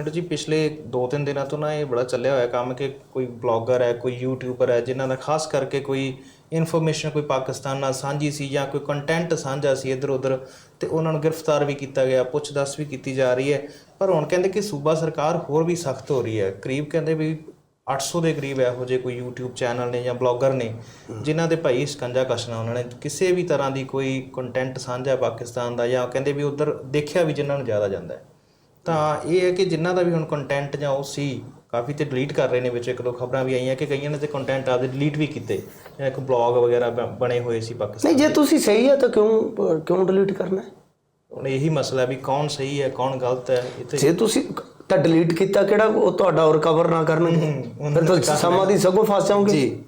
Madam ਜੀ ਪਿਛਲੇ 2-3 ਦਿਨਾਂ ਤੋਂ ਨਾ ਇਹ ਬੜਾ ਚੱਲਿਆ ਹੋਇਆ ਕੰਮ ਕਿ ਕੋਈ ਬਲੌਗਰ ਹੈ, ਕੋਈ ਯੂਟਿਊਬਰ ਹੈ, ਜਿਨ੍ਹਾਂ ਦਾ ਖਾਸ ਕਰਕੇ ਕੋਈ ਇਨਫੋਰਮੇਸ਼ਨ ਕੋਈ ਪਾਕਿਸਤਾਨ ਨਾਲ ਸਾਂਝੀ ਸੀ ਜਾਂ ਕੋਈ ਕੰਟੈਂਟ ਸਾਂਝਾ ਸੀ ਇੱਧਰ ਉੱਧਰ ਤੇ ਉਹਨਾਂ ਨੂੰ ਗ੍ਰਿਫਤਾਰ ਵੀ ਕੀਤਾ ਗਿਆ, ਪੁੱਛ-ਦੱਸ ਵੀ ਕੀਤੀ ਜਾ ਰਹੀ ਹੈ। ਪਰ ਹੁਣ ਕਹਿੰਦੇ ਕਿ ਸੂਬਾ ਸਰਕਾਰ ਹੋਰ ਵੀ ਸਖਤ ਹੋ ਰਹੀ ਹੈ। ਕਰੀਬ ਕਹਿੰਦੇ ਵੀ 800 ਦੇ ਕਰੀਬ ਇਹੋ ਜਿਹੇ ਕੋਈ YouTube ਚੈਨਲ ਨੇ ਜਾਂ ਬਲੌਗਰ ਨੇ, ਜਿਨ੍ਹਾਂ ਦੇ ਭਾਈ ਸਕੰਜਾ ਕਸ਼ਨਾ ਉਹਨਾਂ ਨੇ। ਕਿਸੇ ਵੀ ਤਰ੍ਹਾਂ ਦੀ ਕੋਈ ਕੰਟੈਂਟ ਸਾਂਝਾ ਪਾਕਿਸਤਾਨ ਦਾ ਜਾਂ ਕਹਿੰਦੇ ਵੀ ਉਧਰ ਦੇਖਿਆ ਵੀ ਜਿਨ੍ਹਾਂ ਨੂੰ ਜ਼ਿਆਦਾ ਜਾਂਦਾ ਹੈ। ਤਾਂ ਇਹ ਹੈ ਕਿ ਜਿਨ੍ਹਾਂ ਦਾ ਵੀ ਹੁਣ ਕੰਟੈਂਟ ਜਾਂ ਉਹ ਸੀ ਕਾਫੀ ਤੇ ਡਿਲੀਟ ਕਰ ਰਹੇ ਨੇ ਵਿੱਚ ਇੱਕ ਦੋ ਖਬਰਾਂ ਵੀ ਆਈਆਂ ਕਿ ਕਈਆਂ ਨੇ ਤੇ ਕੰਟੈਂਟ ਆਪਦੇ ਡਿਲੀਟ ਵੀ ਕੀਤੇ। ਜਾਂ ਇੱਕ ਬਲੌਗ ਵਗੈਰਾ ਬਣੇ ਹੋਏ ਸੀ ਪਾਕਿਸਤਾਨ ਨਹੀਂ ਜੇ ਤੁਸੀਂ ਸਹੀ ਹੈ ਤਾਂ ਕਿਉਂ ਕਿਉਂ ਡਿਲੀਟ ਕਰਨਾ ਹੈ? ਹੁਣ ਇਹੀ ਮਸਲਾ ਵੀ ਕੌਣ ਸਹੀ ਹੈ ਕੌਣ ਗਲਤ ਹੈ ਤੇ ਜੇ ਤੁਸੀਂ ਤਾਂ ਡਿਲੀਟ ਕੀਤਾ ਕਿਹੜਾ ਉਹ ਤੁਹਾਡਾ ਰਿਕਵਰ ਨਾ ਕਰਨਗੇ ਫਿਰ ਤੁਸੀਂ ਸਮਾਂ ਦੀ ਸਗੋਂ ਫਸ ਜਾਓਗੇ। ਜੀ।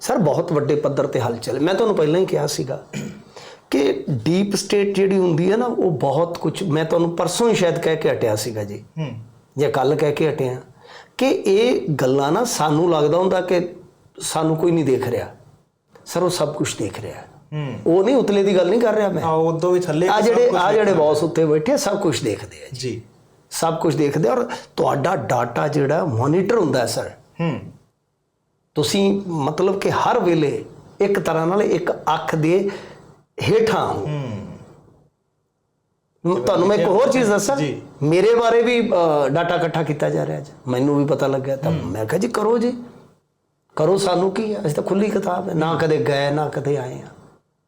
ਸਰ ਬਹੁਤ ਵੱਡੇ ਪੱਧਰ ਤੇ ਹਲਚਲ। ਮੈਂ ਤੁਹਾਨੂੰ ਪਹਿਲਾਂ ਹੀ ਕਿਹਾ ਸੀਗਾ ਕਿ ਡੀਪ ਸਟੇਟ ਜਿਹੜੀ ਹੁੰਦੀ ਹੈ ਨਾ ਉਹ ਬਹੁਤ ਕੁਝ ਮੈਂ ਤੁਹਾਨੂੰ ਪਰਸੋਂ ਹੀ ਸ਼ਾਇਦ ਕਹਿ ਕੇ ਹਟਿਆ ਸੀਗਾ ਜੀ। ਹੂੰ। ਜਾਂ ਕੱਲ ਕਹਿ ਕੇ ਹਟਿਆ ਕਿ ਇਹ ਗੱਲਾਂ ਨਾ ਸਾਨੂੰ ਲੱਗਦਾ ਹੁੰਦਾ ਕਿ ਸਾਨੂੰ ਕੋਈ ਨਹੀਂ ਦੇਖ ਰਿਹਾ। ਸਰ ਉਹ ਸਭ ਕੁਝ ਦੇਖ ਰਿਹਾ। ਹੈ। ਉਹ ਨਹੀਂ ਉਤਲੇ ਦੀ ਗੱਲ ਨਹੀਂ ਕਰ ਰਿਹਾ ਮੈਂ। ਆ ਉਦੋਂ ਵੀ ਥੱਲੇ ਆ ਜਿਹੜੇ ਆ ਜਿਹੜੇ ਬੌਸ ਉੱਤੇ ਬੈਠੇ ਸਭ ਕੁਝ ਦੇਖਦੇ ਆ ਜੀ। ਸਭ ਕੁਝ ਦੇਖਦੇ ਔਰ ਤੁਹਾਡਾ ਡਾਟਾ ਜਿਹੜਾ ਮੋਨੀਟਰ ਹੁੰਦਾ ਹੈ ਸਰ। ਹੂੰ। ਤੁਸੀਂ ਮਤਲਬ ਕਿ ਹਰ ਵੇਲੇ ਇੱਕ ਤਰ੍ਹਾਂ ਨਾਲ ਇੱਕ ਅੱਖ ਦੇ ਹੇਠਾਂ ਹੋ। ਤੁਹਾਨੂੰ ਮੈਂ ਇੱਕ ਹੋਰ ਚੀਜ਼ ਦੱਸਾਂ? ਜੀ। ਮੇਰੇ ਬਾਰੇ ਵੀ ਡਾਟਾ ਇਕੱਠਾ ਕੀਤਾ ਜਾ ਰਿਹਾ ਅੱਜ। ਮੈਨੂੰ ਵੀ ਪਤਾ ਲੱਗਿਆ ਤਾਂ ਮੈਂ ਕਿਹਾ ਜੀ ਕਰੋ ਜੀ। ਕਰੋ ਸਾਨੂੰ ਕੀ ਹੈ ਅਸੀਂ ਤਾਂ ਖੁੱਲੀ ਕਿਤਾਬ ਹੈ। ਨਾ ਕਦੇ ਗਏ ਨਾ ਕਦੇ ਆਏ ਆ।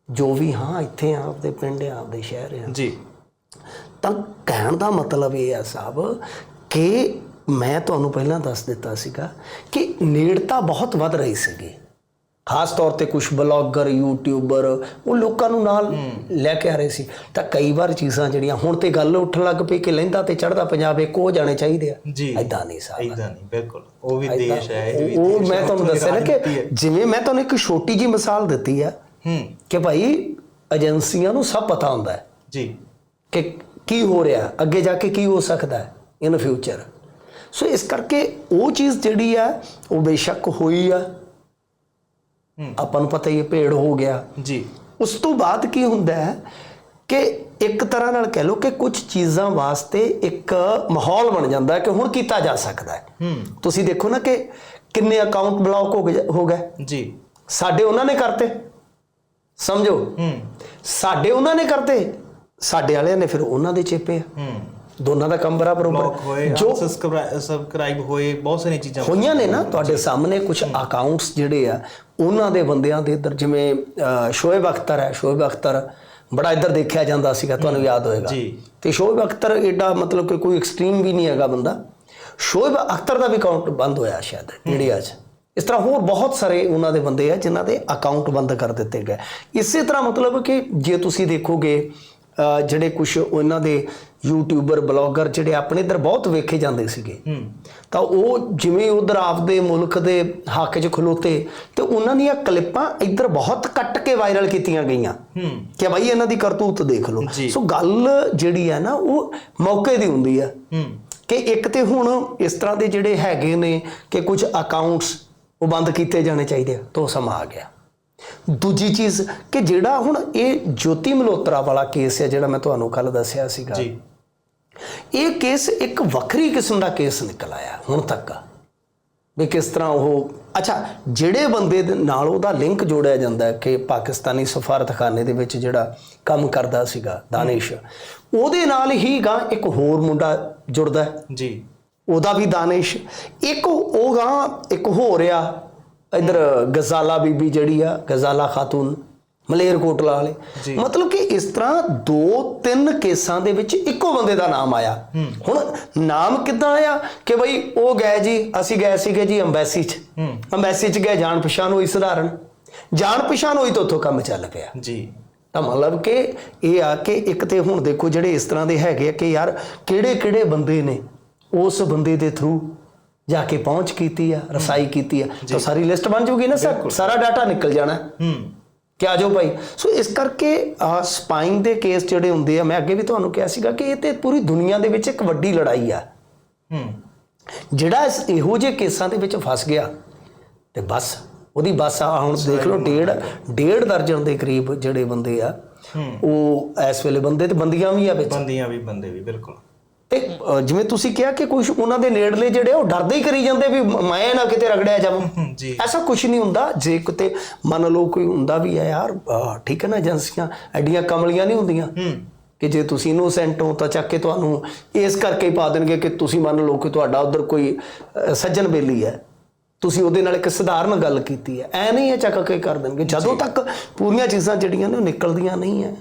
ਜੋ ਵੀ ਹਾਂ ਇੱਥੇ ਆ ਆਪਦੇ ਪਿੰਡ ਆ ਆਪਦੇ ਸ਼ਹਿਰ ਆ। ਜੀ। ਤਾਂ ਕਹਿਣ ਦਾ ਮਤਲਬ ਇਹ ਹੈ ਸਾਹਿਬ ਕਿ ਮੈਂ ਤੁਹਾਨੂੰ ਪਹਿਲਾਂ ਦੱਸ ਦਿੱਤਾ ਸੀਗਾ ਕਿ ਨੇੜਤਾ ਬਹੁਤ ਵੱਧ ਰਹੀ ਸੀਗੀ। ਖਾਸ ਤੌਰ ਤੇ ਕੁਝ ਬਲੌਗਰ ਯੂਟਿਊਬਰ ਉਹ ਲੋਕਾਂ ਨੂੰ ਨਾਲ ਲੈ ਕੇ ਆ ਰਹੇ ਸੀ। ਤਾਂ ਕਈ ਵਾਰ ਚੀਜ਼ਾਂ ਜਿਹੜੀਆਂ ਹੁਣ ਤੇ ਗੱਲ ਉੱਠਣ ਲੱਗ ਪਈ ਕਿ ਲਹਿੰਦਾ ਤੇ ਚੜਦਾ ਪੰਜਾਬ ਇੱਕ ਹੋ ਜਾਣੇ ਚਾਹੀਦੇ ਆ। ਜੀ। ਐਦਾਂ ਨਹੀਂ ਸਾਹਿਬ ਇਦਾਂ ਨਹੀਂ ਬਿਲਕੁਲ। ਉਹ ਵੀ ਦੇਸ਼ ਹੈ ਇਹ ਵੀ ਉਹ ਮੈਂ ਤੁਹਾਨੂੰ ਦੱਸਿਆ ਨਾ ਕਿ। ਜਿਵੇਂ ਮੈਂ ਤੁਹਾਨੂੰ ਇੱਕ ਛੋਟੀ ਜੀ ਮਿਸਾਲ ਦਿੱਤੀ ਆ ਹੂੰ। ਕਿ ਭਾਈ ਏਜੰਸੀਆਂ ਨੂੰ ਸਭ ਪਤਾ ਹੁੰਦਾ ਹੈ ਜੀ। ਕਿ ਕੀ ਹੋ ਰਿਹਾ ਅੱਗੇ ਜਾ ਕੇ ਕੀ ਹੋ ਸਕਦਾ ਹੈ ਇਨ ਫਿਊਚਰ ਸੋ ਇਸ ਕਰਕੇ ਉਹ ਚੀਜ਼ ਜਿਹੜੀ ਆ ਉਹ ਬੇਸ਼ੱਕ ਹੋਈ ਆ। ਆਪਾਂ ਨੂੰ ਪਤਾ ਹੀ ਹੈ ਭੇੜ ਹੋ ਗਿਆ। ਜੀ। ਉਸ ਤੋਂ ਬਾਅਦ ਕੀ ਹੁੰਦਾ ਹੈ ਕਿ ਇੱਕ ਤਰ੍ਹਾਂ ਨਾਲ ਕਹਿ ਲਓ ਕਿ ਕੁਝ ਚੀਜ਼ਾਂ ਵਾਸਤੇ ਇੱਕ ਮਾਹੌਲ ਬਣ ਜਾਂਦਾ ਹੈ ਕਿ ਹੁਣ ਕੀਤਾ ਜਾ ਸਕਦਾ ਹੈ। ਤੁਸੀਂ ਦੇਖੋ ਨਾ ਕਿ ਕਿੰਨੇ ਅਕਾਊਂਟ ਬਲੌਕ ਹੋ ਗਏ ਹੋ ਗਏ। ਜੀ। ਸਾਡੇ ਉਹਨਾਂ ਨੇ ਕਰਤੇ। ਸਮਝੋ। ਸਾਡੇ ਉਹਨਾਂ ਨੇ ਕਰਤੇ। ਸਾਡੇ ਵਾਲਿਆਂ ਨੇ ਫਿਰ ਉਹਨਾਂ ਦੇ ਚੇਪੇ ਆ। ਹੂੰ। ਦੋਨਾਂ ਦਾ ਕੰਮ ਬਰਾਬਰ ਹੋਏ ਜੋ ਸਬਸਕ੍ਰਾਈਬ ਹੋਏ ਬਹੁਤ ਸਾਰੀਆਂ ਚੀਜ਼ਾਂ ਹੋਈਆਂ ਨੇ ਨਾ ਤੁਹਾਡੇ ਸਾਹਮਣੇ ਕੁਝ ਅਕਾਊਂਟਸ ਜਿਹੜੇ ਆ ਉਹਨਾਂ ਦੇ ਬੰਦਿਆਂ ਦੇ ਇੱਧਰ ਜਿਵੇਂ ਸ਼ੋਇਬ ਅਖਤਰ ਹੈ ਸ਼ੋਇਬ ਅਖਤਰ ਬੜਾ ਇੱਧਰ ਦੇਖਿਆ ਜਾਂਦਾ ਸੀਗਾ ਤੁਹਾਨੂੰ ਯਾਦ ਹੋਏਗਾ। ਜੀ। ਤੇ ਸ਼ੋਇਬ ਅਖਤਰ ਏਡਾ ਮਤਲਬ ਕਿ ਕੋਈ ਐਕਸਟ੍ਰੀਮ ਵੀ ਨਹੀਂ ਹੈਗਾ ਬੰਦਾ। ਸ਼ੋਇਬ ਅਖਤਰ ਦਾ ਵੀ ਅਕਾਊਂਟ ਬੰਦ ਹੋਇਆ ਸ਼ਾਇਦ ਇੰਡੀਆ 'ਚ। ਇਸ ਤਰ੍ਹਾਂ ਹੋਰ ਬਹੁਤ ਸਾਰੇ ਉਹਨਾਂ ਦੇ ਬੰਦੇ ਆ ਜਿਨ੍ਹਾਂ ਦੇ ਅਕਾਊਂਟ ਬੰਦ ਕਰ ਦਿੱਤੇ ਗਏ। ਇਸੇ ਤਰ੍ਹਾਂ ਮਤਲਬ ਕਿ ਜੇ ਤੁਸੀਂ ਦੇਖੋਗੇ ਜਿਹੜੇ ਕੁਝ ਉਹਨਾਂ ਦੇ ਯੂਟਿਊਬਰ ਬਲੌਗਰ ਜਿਹੜੇ ਆਪਣੇ ਇੱਧਰ ਬਹੁਤ ਵੇਖੇ ਜਾਂਦੇ ਸੀਗੇ। ਤਾਂ ਉਹ ਜਿਵੇਂ ਉਧਰ ਆਪਦੇ ਮੁਲਕ ਦੇ ਹੱਕ 'ਚ ਖਲੋਤੇ ਤੇ ਉਹਨਾਂ ਦੀਆਂ ਕਲਿੱਪਾਂ ਇੱਧਰ ਬਹੁਤ ਕੱਟ ਕੇ ਵਾਇਰਲ ਕੀਤੀਆਂ ਗਈਆਂ। ਹੂੰ। ਕਿ ਭਾਈ ਇਹਨਾਂ ਦੀ ਕਰਤੂਤ ਦੇਖ ਲਓ। ਸੋ ਗੱਲ ਜਿਹੜੀ ਹੈ ਨਾ ਉਹ ਮੌਕੇ ਦੀ ਹੁੰਦੀ ਹੂੰ। ਕਿ ਇੱਕ ਤੇ ਹੁਣ ਇਸ ਤਰ੍ਹਾਂ ਦੇ ਜਿਹੜੇ ਹੈਗੇ ਨੇ ਕਿ ਕੁਝ ਅਕਾਊਂਟਸ ਉਹ ਬੰਦ ਕੀਤੇ ਜਾਣੇ ਚਾਹੀਦੇ ਆ ਤੋਂ ਸਮਾਂ ਆ ਗਿਆ। ਦੂਜੀ ਚੀਜ਼ ਕਿ ਜਿਹੜਾ ਹੁਣ ਇਹ ਜੋਤੀ ਮਲਹੋਤਰਾ ਵਾਲਾ ਕੇਸ ਹੈ ਜਿਹੜਾ ਮੈਂ ਤੁਹਾਨੂੰ ਕੱਲ ਦੱਸਿਆ ਸੀਗਾ। ਜੀ। ਇਹ ਕੇਸ ਇੱਕ ਵੱਖਰੀ ਕਿਸਮ ਦਾ ਕੇਸ ਨਿਕਲ ਆਇਆ ਹੁਣ ਤੱਕ। ਵੀ ਕਿਸ ਤਰ੍ਹਾਂ ਉਹ ਅੱਛਾ ਜਿਹੜੇ ਬੰਦੇ ਦੇ ਨਾਲ ਉਹਦਾ ਲਿੰਕ ਜੋੜਿਆ ਜਾਂਦਾ ਕਿ ਪਾਕਿਸਤਾਨੀ ਸਫਾਰਤਖਾਨੇ ਦੇ ਵਿੱਚ ਜਿਹੜਾ ਕੰਮ ਕਰਦਾ ਸੀਗਾ ਦਾਨਿਸ਼। ਉਹਦੇ ਨਾਲ ਹੀ ਗਾ ਇੱਕ ਹੋਰ ਮੁੰਡਾ ਜੁੜਦਾ ਹੈ। ਜੀ। ਉਹਦਾ ਵੀ ਦਾਨਿਸ਼। ਇੱਕ ਉਹ ਗਾ ਇੱਕ ਹੋ ਰਿਹਾ ਇਧਰ ਗਜ਼ਾਲਾ ਬੀਬੀ ਜਿਹੜੀ ਆ ਗਜ਼ਾਲਾ ਖਾਤੂਨ ਮਲੇਰਕੋਟਲਾ ਵਾਲੇ। ਜੀ। ਮਤਲਬ ਕਿ ਇਸ ਤਰ੍ਹਾਂ ਦੋ ਤਿੰਨ ਕੇਸਾਂ ਦੇ ਵਿੱਚ ਇੱਕੋ ਬੰਦੇ ਦਾ ਨਾਮ ਆਇਆ। ਹੁਣ ਨਾਮ ਕਿੱਦਾਂ ਆਇਆ ਕਿ ਬਈ ਉਹ ਗਏ ਜੀ ਅਸੀਂ ਗਏ ਸੀਗੇ ਜੀ ਅੰਬੈਸੀ 'ਚ। ਅੰਬੈਸੀ 'ਚ ਗਏ ਜਾਣ ਪਛਾਣ ਹੋਈ ਸਧਾਰਨ। ਜਾਣ ਪਛਾਣ ਹੋਈ ਤਾਂ ਉੱਥੋਂ ਕੰਮ ਚੱਲ ਪਿਆ। ਜੀ। ਤਾਂ ਮਤਲਬ ਕਿ ਇਹ ਆ ਕਿ ਇੱਕ ਤੇ ਹੁਣ ਦੇਖੋ ਜਿਹੜੇ ਇਸ ਤਰ੍ਹਾਂ ਦੇ ਹੈਗੇ ਆ ਕਿ ਯਾਰ ਕਿਹੜੇ ਕਿਹੜੇ ਬੰਦੇ ਨੇ ਉਸ ਬੰਦੇ ਦੇ ਥਰੂ ਜਾ ਕੇ ਪਹੁੰਚ ਕੀਤੀ ਆ ਰਸਾਈ ਕੀਤੀ ਆ। ਤਾਂ ਸਾਰੀ ਲਿਸਟ ਬਣ ਜੂਗੀ ਨਾ ਸਰ? ਡਾਟਾ ਨਿਕਲ ਜਾਣਾ। ਹੂੰ। ਕਿ ਆ ਜਾਓ ਭਾਈ। ਸੋ ਇਸ ਕਰਕੇ ਆ ਸਪਾਈਨ ਦੇ ਕੇਸ ਜਿਹੜੇ ਹੁੰਦੇ ਆ ਮੈਂ ਅੱਗੇ ਵੀ ਤੁਹਾਨੂੰ ਕਿਹਾ ਸੀਗਾ ਕਿ ਇਹ ਤੇ ਪੂਰੀ ਦੁਨੀਆ ਦੇ ਵਿੱਚ ਇੱਕ ਵੱਡੀ ਲੜਾਈ ਆ। ਹੂੰ। ਜਿਹੜਾ ਇਸ ਇਹੋ ਜਿਹੇ ਕੇਸਾਂ ਦੇ ਵਿੱਚ ਫਸ ਗਿਆ ਤੇ ਬਸ ਉਹਦੀ ਬਸ ਆ ਹੁਣ ਦੇਖ ਲਓ ਡੇਢ ਡੇਢ ਦਰਜਨ ਦੇ ਕਰੀਬ ਜਿਹੜੇ ਬੰਦੇ ਆ ਉਹ ਇਸ ਵੇਲੇ ਬੰਦੇ ਤੇ ਬੰਦੀਆਂ ਵੀ ਆ ਵਿੱਚ। ਬੰਦੀਆਂ ਵੀ ਬੰਦੇ ਵੀ ਬਿਲਕੁਲ। ਤੇ ਜਿਵੇਂ ਤੁਸੀਂ ਕਿਹਾ ਕਿ ਕੁਝ ਉਹਨਾਂ ਦੇ ਨੇੜਲੇ ਜਿਹੜੇ ਉਹ ਡਰਦੇ ਹੀ ਕਰੀ ਜਾਂਦੇ ਵੀ ਮ- ਨਾ ਕਿਤੇ ਰਗੜਿਆ ਜਾਵਾਂ। ਜੀ। ਐਸਾ ਕੁਝ ਨਹੀਂ ਹੁੰਦਾ। ਜੇ ਕਿਤੇ ਮੰਨ ਲਓ ਕੋਈ ਹੁੰਦਾ ਵੀ ਹੈ ਯਾਰ ਠੀਕ ਹੈ ਨਾ ਏਜੰਸੀਆਂ ਐਡੀਆਂ ਕਮਲੀਆਂ ਨਹੀਂ ਹੁੰਦੀਆਂ। ਕਿ ਜੇ ਤੁਸੀਂ ਇਨੋਸੈਂਟ ਹੋ ਤਾਂ ਚੱਕ ਕੇ ਤੁਹਾਨੂੰ ਇਸ ਕਰਕੇ ਹੀ ਪਾ ਦੇਣਗੇ ਕਿ ਤੁਸੀਂ ਮੰਨ ਲਓ ਕਿ ਤੁਹਾਡਾ ਉਧਰ ਕੋਈ ਸੱਜਣ ਬੇਲੀ ਹੈ। ਤੁਸੀਂ ਉਹਦੇ ਨਾਲ ਇੱਕ ਸਧਾਰਨ ਗੱਲ ਕੀਤੀ ਹੈ। ਐ ਨਹੀਂ ਹੈ ਚੱਕ ਕੇ ਕਰ ਦੇਣਗੇ। ਜਦੋਂ ਤੱਕ ਪੂਰੀਆਂ ਚੀਜ਼ਾਂ ਜਿਹੜੀਆਂ ਨੇ ਉਹ ਨਿਕਲਦੀਆਂ ਨਹੀਂ ਹੈ।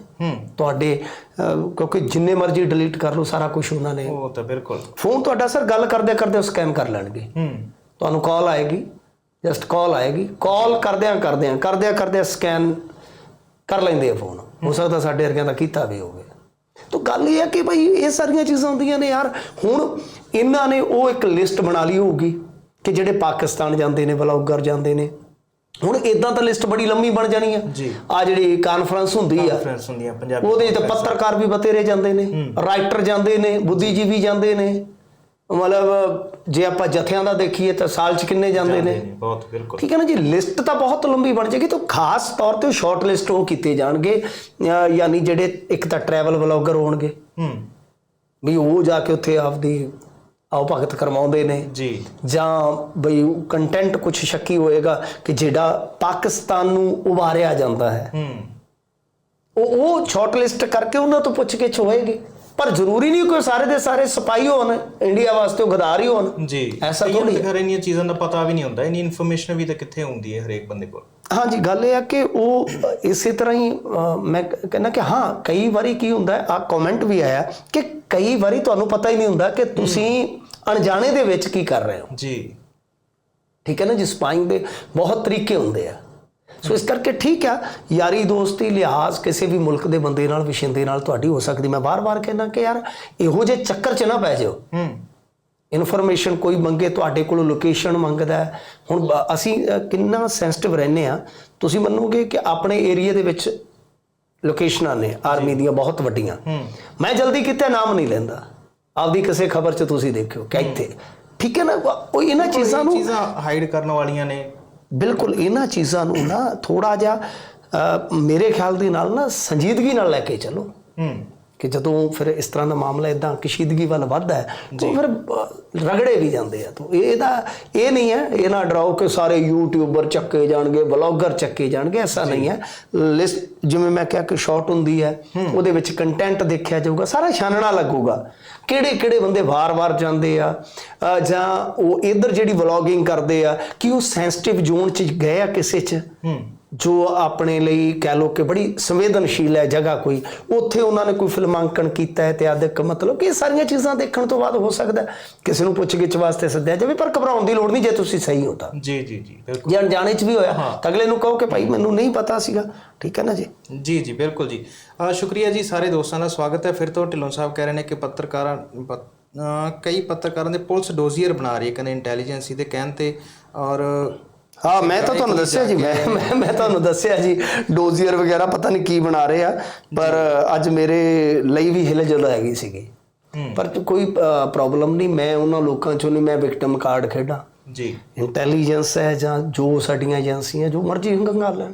ਤੁਹਾਡੇ ਕਿਉਂਕਿ ਜਿੰਨੇ ਮਰਜ਼ੀ ਡਿਲੀਟ ਕਰ ਲਓ ਸਾਰਾ ਕੁਝ ਉਹਨਾਂ ਨੇ ਉਹ ਤਾਂ ਬਿਲਕੁਲ। ਫੋਨ ਤੁਹਾਡਾ ਸਰ ਗੱਲ ਕਰਦੇ ਕਰਦੇ ਉਹ ਸਕੈਮ ਕਰ ਲੈਣਗੇ। ਤੁਹਾਨੂੰ ਕਾਲ ਆਏਗੀ। ਜਸਟ ਕਾਲ ਆਏਗੀ। ਕਾਲ ਕਰਦਿਆਂ ਕਰਦਿਆਂ ਕਰਦਿਆਂ ਕਰਦਿਆਂ ਸਕੈਨ ਕਰ ਲੈਂਦੇ ਆ ਫੋਨ ਹੋ ਸਕਦਾ ਸਾਡੇ ਵਰਗਿਆਂ ਦਾ ਕੀਤਾ ਵੀ ਹੋਵੇ। ਤਾਂ ਗੱਲ ਇਹ ਹੈ ਕਿ ਭਾਈ ਇਹ ਸਾਰੀਆਂ ਚੀਜ਼ਾਂ ਹੁੰਦੀਆਂ ਨੇ ਯਾਰ। ਹੁਣ ਇਹਨਾਂ ਨੇ ਉਹ ਇੱਕ ਲਿਸਟ ਬਣਾ ਲਈ ਹੋਊਗੀ। ਕਿ ਜਿਹੜੇ ਪਾਕਿਸਤਾਨ ਜਾਂਦੇ ਨੇ ਬਲੌਗਰ ਜਾਂਦੇ ਨੇ ਹੁਣ ਇਦਾਂ ਤਾਂ ਲਿਸਟ ਬੜੀ ਲੰਮੀ ਬਣ ਜਾਣੀ ਆ। ਆ ਜਿਹੜੀ ਕਾਨਫਰੰਸ ਹੁੰਦੀ ਆ ਫਰੈਂਡਸ ਹੁੰਦੀਆਂ ਪੰਜਾਬੀ ਉਹਦੇ ਤਾਂ ਪੱਤਰਕਾਰ ਵੀ ਬਤੇਰੇ ਜਾਂਦੇ ਨੇ ਰਾਈਟਰ ਜਾਂਦੇ ਨੇ ਬੁੱਧੀਜੀਵੀ ਜਾਂਦੇ ਨੇ ਮਤਲਬ ਜੇ ਆਪਾਂ ਜਥਿਆਂ ਦਾ ਦੇਖੀਏ ਤਾਂ ਸਾਲ 'ਚ ਕਿੰਨੇ ਜਾਂਦੇ ਨੇ? ਬਹੁਤ ਬਿਲਕੁਲ। ਠੀਕ ਹੈ ਨਾ ਜੀ ਲਿਸਟ ਤਾਂ ਬਹੁਤ ਲੰਬੀ ਬਣ ਜਾਏਗੀ ਤਾਂ ਖਾਸ ਤੌਰ ਤੇ ਸ਼ਾਰਟ ਲਿਸਟ ਉਹ ਕੀਤੇ ਜਾਣਗੇ ਯਾਨੀ ਜਿਹੜੇ ਇੱਕ ਤਾਂ ਟਰੈਵਲ ਵਲੌਗਰ ਹੋਣਗੇ। ਹੂੰ। ਵੀ ਉਹ ਜਾ ਕੇ ਉੱਥੇ ਆਪਦੀ ਆਓ ਭਗਤ ਕਰਵਾਉਂਦੇ ਨੇ। ਜੀ। ਜਾਂ ਬਈ ਕੰਟੈਂਟ ਕੁਝ ਸ਼ੱਕੀ ਹੋਏਗਾ ਕਿ ਜਿਹੜਾ ਪਾਕਿਸਤਾਨ ਨੂੰ ਉਭਾਰਿਆ ਜਾਂਦਾ ਹੈ। ਹੂੰ। ਉਹ ਉਹ ਸ਼ਾਰਟ ਲਿਸਟ ਕਰਕੇ ਉਹਨਾਂ ਤੋਂ ਪੁੱਛ ਕੇ ਹੋਏਗੀ ਪਰ ਜ਼ਰੂਰੀ ਨਹੀਂ ਕਿ ਸਾਰੇ ਦੇ ਸਾਰੇ ਸਪਾਈ ਹੋਣ ਇੰਡੀਆ ਵਾਸਤੇ ਉਹ ਗਦਾਰ ਹੀ ਹੋਣ। ਜੀ। ਐਸਾ ਥੋੜ੍ਹੀ ਤਾਂ ਖੈਰ ਇੰਨੀਆਂ ਚੀਜ਼ਾਂ ਦਾ ਪਤਾ ਵੀ ਨਹੀਂ ਹੁੰਦਾ ਇੰਨੀ ਇਨਫੋਰਮੇਸ਼ਨ ਵੀ ਤਾਂ ਕਿੱਥੇ ਹੁੰਦੀ ਹੈ ਹਰੇਕ ਬੰਦੇ ਕੋਲ। ਹਾਂਜੀ ਗੱਲ ਇਹ ਹੈ ਕਿ ਉਹ ਇਸੇ ਤਰ੍ਹਾਂ ਹੀ ਮੈਂ ਕਹਿੰਦਾ ਕਿ ਹਾਂ ਕਈ ਵਾਰੀ ਕੀ ਹੁੰਦਾ ਆ ਕਮੈਂਟ ਵੀ ਆਇਆ ਕਿ ਕਈ ਵਾਰੀ ਤੁਹਾਨੂੰ ਪਤਾ ਹੀ ਨਹੀਂ ਹੁੰਦਾ ਕਿ ਤੁਸੀਂ ਅਣਜਾਣੇ ਦੇ ਵਿੱਚ ਕੀ ਕਰ ਰਹੇ ਹੋ। ਜੀ। ਠੀਕ ਹੈ ਨਾ ਜੀ ਸਪਾਈਂਗ ਦੇ ਬਹੁਤ ਤਰੀਕੇ ਹੁੰਦੇ ਆ। ਸੋ ਇਸ ਕਰਕੇ ਠੀਕ ਆ ਯਾਰੀ ਦੋਸਤੀ ਲਿਹਾਜ਼ ਕਿਸੇ ਵੀ ਮੁਲਕ ਦੇ ਬੰਦੇ ਨਾਲ ਵਿਸ਼ਿੰਦੇ ਨਾਲ ਤੁਹਾਡੀ ਹੋ ਸਕਦੀ। ਮੈਂ ਬਾਰ-ਬਾਰ ਕਹਿੰਦਾ ਕਿ ਯਾਰ ਇਹੋ ਜਿਹੇ ਚੱਕਰ 'ਚ ਨਾ ਪੈ ਜਾਓ। ਹੂੰ। ਇਨਫੋਰਮੇਸ਼ਨ ਕੋਈ ਮੰਗੇ ਤੁਹਾਡੇ ਕੋਲੋਂ ਲੋਕੇਸ਼ਨ ਮੰਗਦਾ। ਹੁਣ ਅਸੀਂ ਕਿੰਨਾ ਸੈਂਸਿਟਿਵ ਰਹਿੰਦੇ ਆ ਤੁਸੀਂ ਮੰਨੋਗੇ ਕਿ ਆਪਣੇ ਏਰੀਆ ਦੇ ਵਿੱਚ ਲੋਕੇਸ਼ਨਾਂ ਨੇ ਆਰਮੀ ਦੀਆਂ ਬਹੁਤ ਵੱਡੀਆਂ। ਮੈਂ ਜਲਦੀ ਕਿਤੇ ਨਾਮ ਨਹੀਂ ਲੈਂਦਾ। ਆਪਦੀ ਕਿਸੇ ਖਬਰ 'ਚ ਤੁਸੀਂ ਦੇਖਿਓ ਕਿ ਇੱਥੇ। ਠੀਕ ਹੈ ਨਾ? ਉਹ ਇਹਨਾਂ ਚੀਜ਼ਾਂ ਨੂੰ ਚੀਜ਼ਾਂ ਹਾਈਡ ਕਰਨ ਵਾਲੀਆਂ ਨੇ। ਬਿਲਕੁਲ ਇਹਨਾਂ ਚੀਜ਼ਾਂ ਨੂੰ ਨਾ ਥੋੜਾ ਜਿਹਾ ਮੇਰੇ ਖਿਆਲ ਦੇ ਨਾਲ ਨਾ ਸੰਜੀਦਗੀ ਨਾਲ ਲੈ ਕੇ ਚੱਲੋ। ਹੂੰ। ਕਿ ਜਦੋਂ ਫਿਰ ਇਸ ਤਰ੍ਹਾਂ ਦਾ ਮਾਮਲਾ ਇਦਾਂ ਕਸ਼ੀਦਗੀ ਵੱਲ ਵੱਧਦਾ ਹੈ ਤਾਂ ਫਿਰ ਰਗੜੇ ਵੀ ਜਾਂਦੇ ਆ। ਤਾਂ ਇਹਦਾ ਇਹ ਨਹੀਂ ਹੈ ਇਹ ਨਾ ਡਰਾਓ ਕਿ ਸਾਰੇ ਯੂਟਿਊਬਰ ਚੱਕੇ ਜਾਣਗੇ ਬਲੌਗਰ ਚੱਕੇ ਜਾਣਗੇ ਐਸਾ ਨਹੀਂ ਹੈ। ਲਿਸਟ ਜਿਵੇਂ ਮੈਂ ਕਿਹਾ ਕਿ ਸ਼ਾਰਟ ਹੁੰਦੀ ਹੈ ਉਹਦੇ ਵਿੱਚ ਕੰਟੈਂਟ ਦੇਖਿਆ ਜਾਊਗਾ ਸਾਰਾ ਛਾਨਣਾ ਲੱਗੂਗਾ। ਕਿਹੜੇ ਕਿਹੜੇ ਬੰਦੇ ਵਾਰ-ਵਾਰ ਜਾਂਦੇ ਆ ਜਾਂ ਉਹ ਇਧਰ ਜਿਹੜੀ ਵਲੌਗਿੰਗ ਕਰਦੇ ਆ ਕਿ ਉਹ ਸੈਂਸਿਟਿਵ ਜ਼ੋਨ 'ਚ ਗਏ ਆ ਕਿਸੇ 'ਚ? ਹੂੰ। ਜੋ ਆਪਣੇ ਲਈ ਕਹਿ ਲੋ ਕਿ ਬੜੀ ਸੰਵੇਦਨਸ਼ੀਲ ਹੈ ਜਗ੍ਹਾ ਕੋਈ ਉੱਥੇ ਉਹਨਾਂ ਨੇ ਕੋਈ ਫਿਲਮਾਂਕਣ ਕੀਤਾ ਹੈ ਤੇ ਆਦਿਕ ਮਤਲਬ ਕਿ ਇਹ ਸਾਰੀਆਂ ਚੀਜ਼ਾਂ ਦੇਖਣ ਤੋਂ ਬਾਅਦ ਹੋ ਸਕਦਾ ਕਿਸੇ ਨੂੰ ਪੁੱਛ ਗਿੱਛ ਵਾਸਤੇ ਸੱਦਿਆ ਜਾਵੇ ਪਰ ਘਬਰਾਉਣ ਦੀ ਲੋੜ ਨਹੀਂ ਜੇ ਤੁਸੀਂ ਸਹੀ ਹੋ ਤਾਂ। ਜੀ ਜੀ ਜੀ ਬਿਲਕੁਲ। ਜੇ ਅਣਜਾਣੇ ਚ ਵੀ ਹੋਇਆ। ਤਾਂ ਅਗਲੇ ਨੂੰ ਕਹੋ ਕਿ ਭਾਈ ਮੈਨੂੰ ਨਹੀਂ ਪਤਾ ਸੀਗਾ। ਠੀਕ ਹੈ ਨਾ ਜੀ? ਜੀ ਜੀ ਬਿਲਕੁਲ ਜੀ। ਸ਼ੁਕਰੀਆ ਜੀ ਸਾਰੇ ਦੋਸਤਾਂ ਦਾ ਸਵਾਗਤ ਹੈ। ਫਿਰ ਤੋਂ ਢਿੱਲੋਂ ਸਾਹਿਬ ਕਹਿ ਰਹੇ ਨੇ ਕਿ ਪੱਤਰਕਾਰਾਂ ਕਈ ਪੱਤਰਕਾਰਾਂ ਦੇ ਪੁਲਿਸ ਡੋਜ਼ੀਅਰ ਬਣਾ ਰਹੀ ਹੈ। ਕਹਿੰਦੇ ਇੰਟੈਲੀਜੈਂਸੀ ਦੇ ਕਹਿਣ ਤੇ ਔਰ ਹਾਂ ਮੈਂ ਤਾਂ ਤੁਹਾਨੂੰ ਦੱਸਿਆ ਜੀ ਮੈਂ ਮੈਂ- ਮੈਂ ਤੁਹਾਨੂੰ ਦੱਸਿਆ ਜੀ ਡੋਜ਼ੀਅਰ ਵਗੈਰਾ ਪਤਾ ਨਹੀਂ ਕੀ ਬਣਾ ਰਹੇ ਆ ਪਰ ਅੱਜ ਮੇਰੇ ਲਈ ਵੀ ਹਿਲਜੁਲ ਹੈਗੀ ਸੀਗੀ। ਪਰ ਕੋਈ ਪ੍ਰੋਬਲਮ ਨਹੀਂ ਮੈਂ ਉਹਨਾਂ ਲੋਕਾਂ ਚੋਂ ਨਹੀਂ ਮੈਂ ਵਿਕਟਮ ਕਾਰਡ ਖੇਡਾਂ। ਜੀ। ਇੰਟੈਲੀਜੈਂਸ ਹੈ ਜਾਂ ਜੋ ਸਾਡੀਆਂ ਏਜੰਸੀਆਂ ਜੋ ਮਰਜ਼ੀ ਹੰਗਾਲ ਲੈਣ।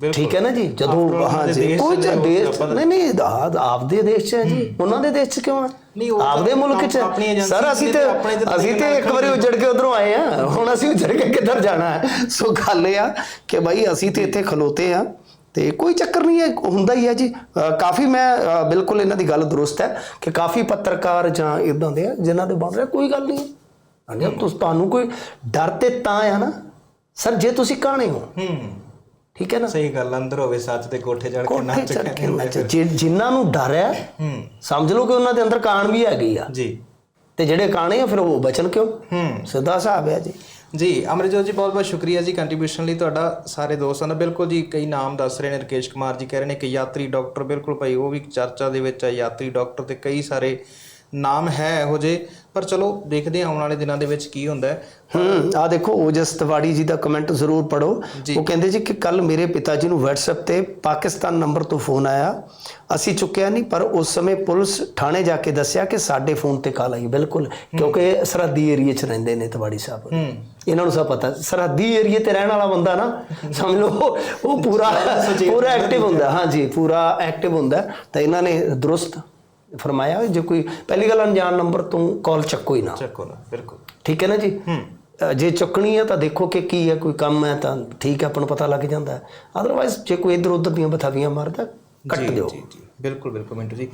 ਠੀਕ ਹੈ ਨਾ ਜੀ? ਜਦੋਂ ਹਾਂ ਜੀ। ਕੋਈ ਤਾਂ ਦੇਸ਼ ਨਹੀਂ ਨਹੀਂ ਆ- ਆਪਦੇ ਦੇਸ਼ ਚ ਹੈ ਜੀ। ਉਹਨਾਂ ਦੇ ਦੇਸ਼ ਚ ਕਿਉਂ ਹੈ ਤਾਂ ਆਪਦੇ ਮੁਲਕ ਚ। ਸਰ ਅਸੀਂ ਤੇ ਅਸੀਂ ਤੇ ਇੱਕ ਵਾਰੀ ਉਜੜ ਕੇ ਉਧਰੋਂ ਆਏ ਆ। ਹੁਣ ਅਸੀਂ ਉਜੜ ਕੇ ਕਿੱਧਰ ਜਾਣਾ ਹੈ? ਸੋ ਗੱਲ ਇਹ ਆ ਕਿ ਭਾਈ ਅਸੀਂ ਤੇ ਇੱਥੇ ਖਲੋਤੇ ਆ ਤੇ ਕੋਈ ਚੱਕਰ ਨਹੀਂ ਹੈ ਹੁੰਦਾ ਹੀ ਹੈ ਜੀ। ਕਾਫੀ ਮੈਂ ਬਿਲਕੁਲ ਇਹਨਾਂ ਦੀ ਗੱਲ ਦਰੁਸਤ ਹੈ ਕਿ ਕਾਫੀ ਪੱਤਰਕਾਰ ਜਾਂ ਇਦਾਂ ਦੇ ਆ ਜਿਨ੍ਹਾਂ ਦੇ ਬਣ ਰਿਹਾ ਕੋਈ ਗੱਲ ਨਹੀਂ। ਅਨੇ ਤੁਸੀਂ ਤੁਹਾਨੂੰ ਕੋਈ ਡਰ ਤੇ ਤਾਂ ਆ ਨਾ? ਸਰ ਜੇ ਤੁਸੀਂ ਕਾਣੇ ਹੋ? ਹੂੰ। ਠੀਕ ਹੈ ਨਾ? ਸਹੀ ਗੱਲ ਅੰਦਰ ਹੋਵੇ ਸੱਚ ਤੇ ਕੋਠੇ ਚੜ ਕੇ ਨੱਚ ਕੇ ਨੱਚ। ਜਿਨ੍ਹਾਂ ਨੂੰ ਡਰ ਹੈ ਹੂੰ। ਸਮਝ ਲਓ ਕਿ ਉਹਨਾਂ ਦੇ ਅੰਦਰ ਕਾਣ ਵੀ ਹੈਗੀ ਆ। ਜੀ। ਤੇ ਜਿਹੜੇ ਕਾਣੇ ਆ ਫਿਰ ਉਹ ਬਚਨ ਕਿਉਂ? ਹੂੰ। ਸਿੱਧਾ ਹਿਸਾਬ ਹੈ ਜੀ। ਜੀ ਅਮਰਜੋਤ ਜੀ ਬਹੁਤ ਬਹੁਤ ਸ਼ੁਕਰੀਆ ਜੀ ਕੰਟਰੀਬਿਊਸ਼ਨ ਲਈ ਤੁਹਾਡਾ ਸਾਰੇ ਦੋਸਤਾਂ ਦਾ ਬਿਲਕੁਲ ਜੀ ਕਈ ਨਾਮ ਦੱਸ ਰਹੇ ਨੇ ਰਕੇਸ਼ ਕੁਮਾਰ ਜੀ ਕਹਿ ਰਹੇ ਨੇ ਕਿ ਯਾਤਰੀ ਡਾਕਟਰ ਬਿਲਕੁਲ ਭਾਈ ਉਹ ਵੀ ਚਰਚਾ ਦੇ ਵਿੱਚ ਹੈ ਯਾਤਰੀ ਡਾਕਟਰ ਤੇ ਕਈ ਸਾਰੇ ਨਾਮ ਹੈ ਇਹੋ ਜਿਹੇ ਪਰ ਚਲੋ ਦੇਖਦੇ ਹਾਂ ਆਉਣ ਵਾਲੇ ਦਿਨਾਂ ਦੇ ਵਿੱਚ ਕੀ ਹੁੰਦਾ ਹੈ। ਹੂੰ ਆ ਦੇਖੋ ਓਜਸ ਤਿਵਾੜੀ ਜੀ ਦਾ ਕਮੈਂਟ ਜ਼ਰੂਰ ਪੜੋ ਉਹ ਕਹਿੰਦੇ ਜੀ ਕਿ ਕੱਲ ਮੇਰੇ ਪਿਤਾ ਜੀ ਨੂੰ WhatsApp ਤੇ ਪਾਕਿਸਤਾਨ ਨੰਬਰ ਤੋਂ ਫੋਨ ਆਇਆ। ਅਸੀਂ ਚੁੱਕਿਆ ਨਹੀਂ ਪਰ ਉਸ ਸਮੇਂ ਪੁਲਿਸ ਥਾਣੇ ਜਾ ਕੇ ਦੱਸਿਆ ਕਿ ਸਾਡੇ ਫੋਨ ਤੇ ਕਾਲ ਆਈ ਬਿਲਕੁਲ। ਕਿਉਂਕਿ ਸਰਹੱਦੀ ਏਰੀਆ 'ਚ ਰਹਿੰਦੇ ਨੇ ਤਿਵਾੜੀ ਸਾਹਿਬ। ਇਹਨਾਂ ਨੂੰ ਸਭ ਪਤਾ। ਸਰਹੱਦੀ ਏਰੀਆ ਤੇ ਰਹਿਣ ਵਾਲਾ ਬੰਦਾ ਨਾ ਸਮਝ ਲਓ ਉਹ ਪੂਰਾ ਪੂਰਾ ਐਕਟਿਵ ਹੁੰਦਾ। ਹਾਂਜੀ ਪੂਰਾ ਐਕਟਿਵ ਹੁੰਦਾ। ਤਾਂ ਇਹਨਾਂ ਨੇ ਦਰੁਸਤ ਫਰਮਾਇਆ ਜੇ ਕੋਈ ਪਹਿਲੀ ਗੱਲ ਅਣਜਾਣ ਨੰਬਰ ਤੋਂ ਕਾਲ ਚੱਕੋ ਹੀ ਨਾ। ਚੱਕੋ ਨਾ ਬਿਲਕੁਲ। ਠੀਕ ਹੈ ਨਾ ਜੀ? ਜੇ ਚੁੱਕਣੀ ਹੈ ਤਾਂ ਦੇਖੋ ਕਿ ਕੀ ਹੈ ਕੋਈ ਕੰਮ ਹੈ ਤਾਂ ਠੀਕ ਹੈ ਆਪਾਂ ਨੂੰ ਪਤਾ ਲੱਗ ਜਾਂਦਾ। ਅਦਰਵਾਈਜ਼ ਜੇ ਕੋਈ ਇਧਰ ਉਧਰ ਦੀਆਂ ਬਥਾਵੀਆਂ ਮਾਰਦਾ ਕੱਟ ਦਿਓ। ਜੀ ਜੀ। ਬਿਲਕੁਲ ਬਿਲਕੁਲ ਮਿੰਟੂ ਜੀ।